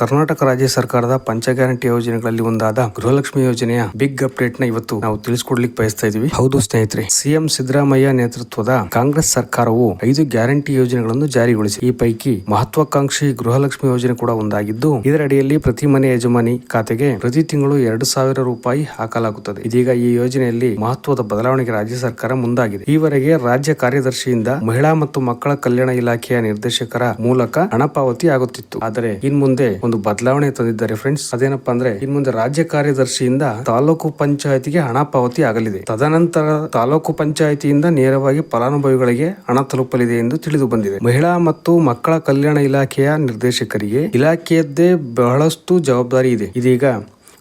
ಕರ್ನಾಟಕ ರಾಜ್ಯ ಸರ್ಕಾರದ ಪಂಚ ಗ್ಯಾರಂಟಿ ಯೋಜನೆಗಳಲ್ಲಿ ಒಂದಾದ ಗೃಹಲಕ್ಷ್ಮಿ ಯೋಜನೆಯ ಬಿಗ್ ಅಪ್ಡೇಟ್ನ ಇವತ್ತು ನಾವು ತಿಳಿಸಿಕೊಡ್ಲಿಕ್ಕೆ ಬಯಸ್ತಾ ಇದೀವಿ. ಹೌದು ಸ್ನೇಹಿತರೆ, ಸಿಎಂ ಸಿದ್ದರಾಮಯ್ಯ ನೇತೃತ್ವದ ಕಾಂಗ್ರೆಸ್ ಸರ್ಕಾರವು ಐದು ಗ್ಯಾರಂಟಿ ಯೋಜನೆಗಳನ್ನು ಜಾರಿಗೊಳಿಸಿ, ಈ ಪೈಕಿ ಮಹತ್ವಾಕಾಂಕ್ಷಿ ಗೃಹಲಕ್ಷ್ಮಿ ಯೋಜನೆ ಕೂಡ ಒಂದಾಗಿದ್ದು, ಇದರ ಅಡಿಯಲ್ಲಿ ಪ್ರತಿ ಮನೆ ಯಜಮಾನಿ ಖಾತೆಗೆ ಪ್ರತಿ ತಿಂಗಳು ಎರಡು ಸಾವಿರ ರೂಪಾಯಿ ಹಾಕಲಾಗುತ್ತದೆ. ಇದೀಗ ಈ ಯೋಜನೆಯಲ್ಲಿ ಮಹತ್ವದ ಬದಲಾವಣೆಗೆ ರಾಜ್ಯ ಸರ್ಕಾರ ಮುಂದಾಗಿದೆ. ಈವರೆಗೆ ರಾಜ್ಯ ಕಾರ್ಯದರ್ಶಿಯಿಂದ ಮಹಿಳಾ ಮತ್ತು ಮಕ್ಕಳ ಕಲ್ಯಾಣ ಇಲಾಖೆಯ ನಿರ್ದೇಶಕರ ಮೂಲಕ ಹಣ ಪಾವತಿ ಆಗುತ್ತಿತ್ತು. ಆದರೆ ಇನ್ ಮುಂದೆ ಒಂದು ಬದಲಾವಣೆ ತಂದಿದ್ದಾರೆ ಫ್ರೆಂಡ್ಸ್ ಅದೇನಪ್ಪಾ ಅಂದ್ರೆ ಇನ್ ಮುಂದೆ ರಾಜ್ಯ ಕಾರ್ಯದರ್ಶಿಯಿಂದ ತಾಲೂಕು ಪಂಚಾಯತಿಗೆ ಹಣ ಪಾವತಿ ಆಗಲಿದೆ. ತದನಂತರ ತಾಲೂಕು ಪಂಚಾಯತಿಯಿಂದ ನೇರವಾಗಿ ಫಲಾನುಭವಿಗಳಿಗೆ ಹಣ ತಲುಪಲಿದೆ ಎಂದು ತಿಳಿದು ಬಂದಿದೆ. ಮಹಿಳಾ ಮತ್ತು ಮಕ್ಕಳ ಕಲ್ಯಾಣ ಇಲಾಖೆಯ ನಿರ್ದೇಶಕರಿಗೆ ಇಲಾಖೆಯದ್ದೇ ಬಹಳಷ್ಟು ಜವಾಬ್ದಾರಿ ಇದೆ. ಇದೀಗ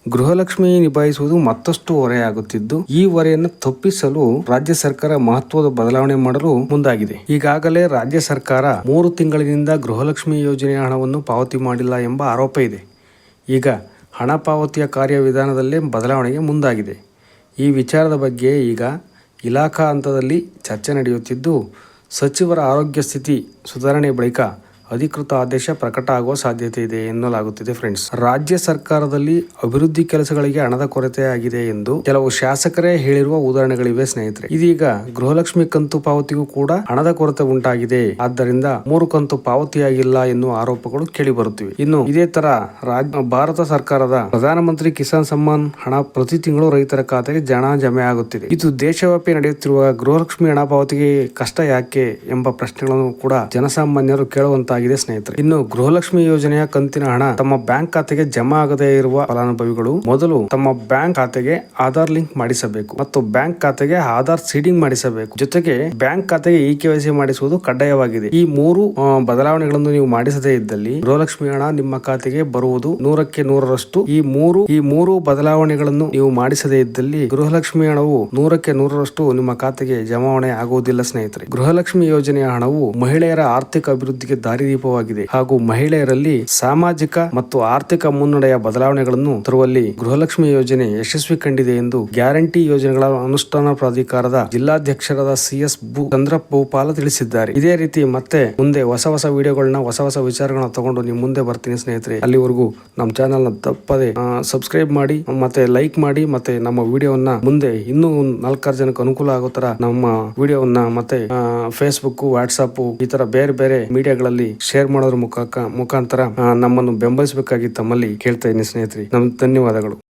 ಗೃಹಲಕ್ಷ್ಮಿ ನಿಭಾಯಿಸುವುದು ಮತ್ತಷ್ಟು ಹೊರೆಯಾಗುತ್ತಿದ್ದು, ಈ ಹೊರೆಯನ್ನು ತಪ್ಪಿಸಲು ರಾಜ್ಯ ಸರ್ಕಾರ ಮಹತ್ವದ ಬದಲಾವಣೆ ಮಾಡಲು ಮುಂದಾಗಿದೆ. ಈಗಾಗಲೇ ರಾಜ್ಯ ಸರ್ಕಾರ ಮೂರು ತಿಂಗಳಿನಿಂದ ಗೃಹಲಕ್ಷ್ಮಿ ಯೋಜನೆಯ ಹಣವನ್ನು ಪಾವತಿ ಮಾಡಿಲ್ಲ ಎಂಬ ಆರೋಪ ಇದೆ. ಈಗ ಹಣ ಪಾವತಿಯ ಕಾರ್ಯವಿಧಾನದಲ್ಲೇ ಬದಲಾವಣೆಗೆ ಮುಂದಾಗಿದೆ. ಈ ವಿಚಾರದ ಬಗ್ಗೆ ಈಗ ಇಲಾಖಾ ಹಂತದಲ್ಲಿ ಚರ್ಚೆ ನಡೆಯುತ್ತಿದ್ದು, ಸಚಿವರ ಆರೋಗ್ಯ ಸ್ಥಿತಿ ಸುಧಾರಣೆ ಬಳಿಕ ಅಧಿಕೃತ ಆದೇಶ ಪ್ರಕಟ ಆಗುವ ಸಾಧ್ಯತೆ ಇದೆ ಎನ್ನಲಾಗುತ್ತಿದೆ ಫ್ರೆಂಡ್ಸ್ ರಾಜ್ಯ ಸರ್ಕಾರದಲ್ಲಿ ಅಭಿವೃದ್ಧಿ ಕೆಲಸಗಳಿಗೆ ಹಣದ ಕೊರತೆ ಆಗಿದೆ ಎಂದು ಕೆಲವು ಶಾಸಕರೇ ಹೇಳಿರುವ ಉದಾಹರಣೆಗಳಿವೆ ಸ್ನೇಹಿತರೆ. ಇದೀಗ ಗೃಹಲಕ್ಷ್ಮಿ ಕಂತು ಪಾವತಿಗೂ ಕೂಡ ಹಣದ ಕೊರತೆ ಉಂಟಾಗಿದೆ. ಆದ್ದರಿಂದ ಮೂರು ಕಂತು ಪಾವತಿಯಾಗಿಲ್ಲ ಎನ್ನುವ ಆರೋಪಗಳು ಕೇಳಿ ಬರುತ್ತಿವೆ ಇನ್ನು ಇದೇ ತರ ಭಾರತ ಸರ್ಕಾರದ ಪ್ರಧಾನಮಂತ್ರಿ ಕಿಸಾನ್ ಸಮ್ಮಾನ್ ಹಣ ಪ್ರತಿ ತಿಂಗಳು ರೈತರ ಖಾತೆಗೆ ಜನ ಜಮೆ ಆಗುತ್ತಿದೆ. ಇದು ದೇಶವ್ಯಾಪಿ ನಡೆಯುತ್ತಿರುವ ಗೃಹಲಕ್ಷ್ಮಿ ಹಣ ಪಾವತಿಗೆ ಕಷ್ಟ ಯಾಕೆ ಎಂಬ ಪ್ರಶ್ನೆಗಳನ್ನು ಕೂಡ ಜನಸಾಮಾನ್ಯರು ಕೇಳುವಂತಾಗಿದೆ. ಸ್ನೇಹಿತರೆ. ಇನ್ನು ಗೃಹಲಕ್ಷ್ಮಿ ಯೋಜನೆಯ ಕಂತಿನ ಹಣ ತಮ್ಮ ಬ್ಯಾಂಕ್ ಖಾತೆಗೆ ಜಮಾ ಆಗದೇ ಇರುವ ಫಲಾನುಭವಿಗಳು ಮೊದಲು ತಮ್ಮ ಬ್ಯಾಂಕ್ ಖಾತೆಗೆ ಆಧಾರ್ ಲಿಂಕ್ ಮಾಡಿಸಬೇಕು ಮತ್ತು ಬ್ಯಾಂಕ್ ಖಾತೆಗೆ ಆಧಾರ್ ಸೀಡಿಂಗ್ ಮಾಡಿಸಬೇಕು. ಜೊತೆಗೆ ಬ್ಯಾಂಕ್ ಖಾತೆಗೆ ಇ ಕೆವೈಸಿ ಮಾಡಿಸುವುದು ಕಡ್ಡಾಯವಾಗಿದೆ. ಈ ಮೂರು ಬದಲಾವಣೆಗಳನ್ನು ನೀವು ಮಾಡಿಸದೇ ಇದ್ದಲ್ಲಿ ಗೃಹಲಕ್ಷ್ಮಿ ಹಣ ನಿಮ್ಮ ಖಾತೆಗೆ ಬರುವುದು ನೂರಕ್ಕೆ ನೂರರಷ್ಟು. ಈ ಮೂರು ಈ ಮೂರು ಬದಲಾವಣೆಗಳನ್ನು ನೀವು ಮಾಡಿಸದೇ ಇದ್ದಲ್ಲಿ ಗೃಹಲಕ್ಷ್ಮಿ ಹಣವು ನೂರಕ್ಕೆ ನೂರರಷ್ಟು ನಿಮ್ಮ ಖಾತೆಗೆ ಜಮಾವಣೆ ಆಗುವುದಿಲ್ಲ ಸ್ನೇಹಿತರೆ. ಗೃಹಲಕ್ಷ್ಮಿ ಯೋಜನೆಯ ಹಣವು ಮಹಿಳೆಯರ ಆರ್ಥಿಕ ಅಭಿವೃದ್ಧಿಗೆ ದಾರಿದೀಪವಾಗಿದೆ. ಹಾಗೂ ಮಹಿಳೆಯರಲ್ಲಿ ಸಾಮಾಜಿಕ ಮತ್ತು ಆರ್ಥಿಕ ಮುನ್ನಡೆಯ ಬದಲಾವಣೆಗಳನ್ನು ತರುವಲ್ಲಿ ಗೃಹಲಕ್ಷ್ಮಿ ಯೋಜನೆ ಯಶಸ್ವಿ ಕಂಡಿದೆ ಎಂದು ಗ್ಯಾರಂಟಿ ಯೋಜನೆಗಳ ಅನುಷ್ಠಾನ ಪ್ರಾಧಿಕಾರದ ಜಿಲ್ಲಾಧ್ಯಕ್ಷರಾದ ಸಿಎಸ್ ಚಂದ್ರ ಭೂಪಾಲ ತಿಳಿಸಿದ್ದಾರೆ. ಇದೇ ರೀತಿ ಮತ್ತೆ ಮುಂದೆ ಹೊಸ ಹೊಸ ವಿಡಿಯೋಗಳನ್ನ, ಹೊಸ ಹೊಸ ವಿಚಾರಗಳನ್ನ ತಗೊಂಡು ನಿಮ್ ಮುಂದೆ ಬರ್ತೀನಿ ಸ್ನೇಹಿತರೆ. ಅಲ್ಲಿವರೆಗೂ ನಮ್ಮ ಚಾನೆಲ್ನ ತಪ್ಪದೆ ಸಬ್ಸ್ಕ್ರೈಬ್ ಮಾಡಿ, ಮತ್ತೆ ಲೈಕ್ ಮಾಡಿ, ಮತ್ತೆ ನಮ್ಮ ವಿಡಿಯೋವನ್ನ ಮುಂದೆ ಇನ್ನೂ ನಾಲ್ಕಾರು ಜನಕ್ಕೆ ಅನುಕೂಲ ಆಗೋ ತರ ನಮ್ಮ ವಿಡಿಯೋವನ್ನ ಮತ್ತೆ ಫೇಸ್ಬುಕ್ ವಾಟ್ಸ್ಆಪ್ ಈ ತರ ಬೇರೆ ಬೇರೆ ಮೀಡಿಯಾಗಳಲ್ಲಿ ಶೇರ್ ಮಾಡೋದ್ರ ಮುಖಾಕ ಮುಖಾಂತರ ನಮ್ಮನ್ನು ಬೆಂಬಲಿಸಬೇಕಾಗಿ ತಮ್ಮಲ್ಲಿ ಕೇಳ್ತಾ ಇದ್ದೀನಿ ಸ್ನೇಹಿತರೆ. ನಮ್ ಧನ್ಯವಾದಗಳು.